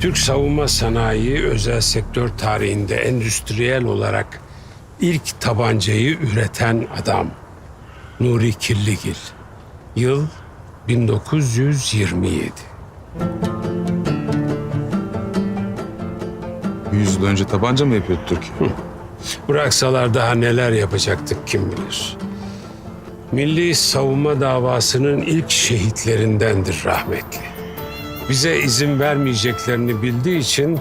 Türk savunma sanayi özel sektör tarihinde endüstriyel olarak ilk tabancayı üreten adam. Nuri Kirligil. Yıl 1927. 100 yıl önce tabanca mı yapıyordu Türkiye? Bıraksalar daha neler yapacaktık kim bilir. Milli savunma davasının ilk şehitlerindendir rahmetli. Bize izin vermeyeceklerini bildiği için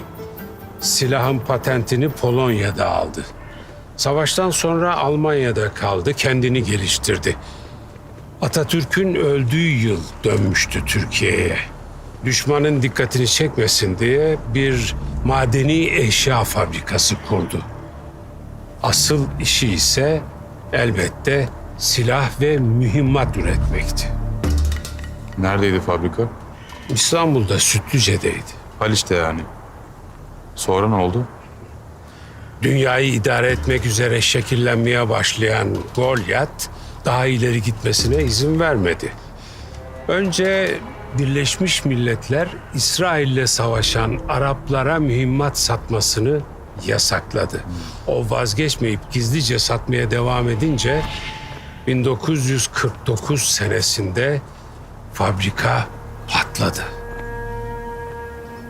silahın patentini Polonya'da aldı. Savaştan sonra Almanya'da kaldı, kendini geliştirdi. Atatürk'ün öldüğü yıl dönmüştü Türkiye'ye. Düşmanın dikkatini çekmesin diye bir madeni eşya fabrikası kurdu. Asıl işi ise elbette silah ve mühimmat üretmekti. Neredeydi fabrika? İstanbul'da Sütlüce'deydi. Haliç'te yani. Sonra ne oldu? Dünyayı idare etmek üzere şekillenmeye başlayan Goliath daha ileri gitmesine izin vermedi. Önce Birleşmiş Milletler İsrail'le savaşan Araplara mühimmat satmasını yasakladı. O vazgeçmeyip gizlice satmaya devam edince 1949 senesinde fabrika patladı.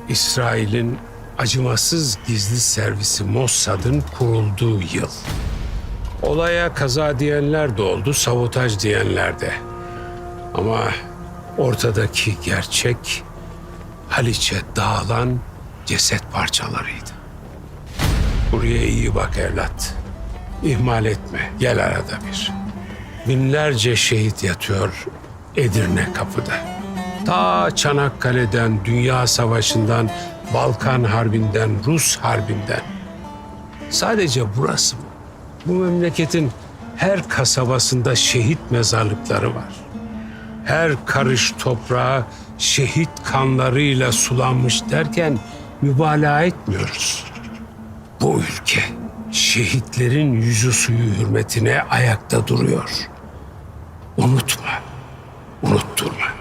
İsrail'in acımasız gizli servisi Mossad'ın kurulduğu yıl. Olaya kaza diyenler de oldu, sabotaj diyenler de. Ama ortadaki gerçek Haliç'e dağılan ceset parçalarıydı. Buraya iyi bak evlat. İhmal etme, gel arada bir. Binlerce şehit yatıyor Edirne kapıda. Ta Çanakkale'den, Dünya Savaşı'ndan, Balkan Harbi'nden, Rus Harbi'nden. Sadece burası mı? Bu memleketin her kasabasında şehit mezarlıkları var. Her karış toprağı şehit kanlarıyla sulanmış derken mübalağa etmiyoruz. Bu ülke şehitlerin yüzü suyu hürmetine ayakta duruyor. Unutma, unutturma.